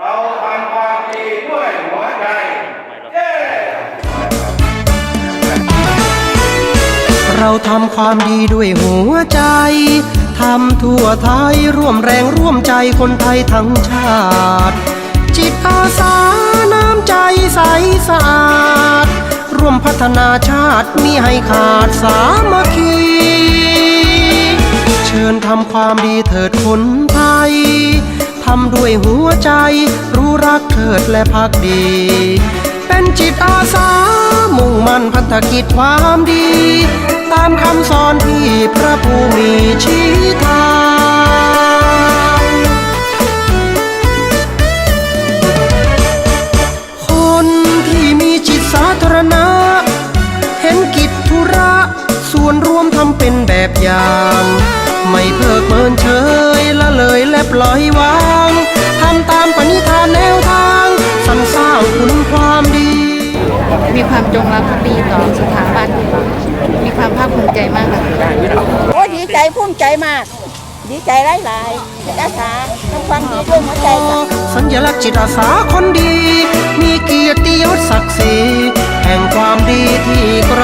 เราทำความดีด้วยหัวใจเย้เราทำความดีด้วยหัวใจ ทำทั่วไทยร่วมแรงร่วมใจคนไทยทั้งชาติ จิตอาสาน้ำใจใสสะอาด ร่วมพัฒนาชาติมีให้ขาดสามัคคีเชิญทำความดีเถิดคนไทยำด้วยหัวใจ รู้รักเถิดและพักดี เป็นจิตอาสา มุ่งมั่นพัฒกิจความดี ตามคำสอนที่พระผู้มีชี้ทางคนที่มีจิตสาธารณะ เห็นกิจธุระ ส่วนรวมทำเป็นแบบอย่าง ไม่เพิ มีความจงรักภักดีต่อสถาบัน มีความภาคภูมิใจมากค่ะโอ้ยดีใจภูมิใจมาก ดีใจหลายๆจิตอาสาทำความดีด้วยหัวใจจ้ะสัญลักษณ์จิตอาสาคนดี มีเกียรติยศศักดิ์ศรีแห่งความดีที่กระทำ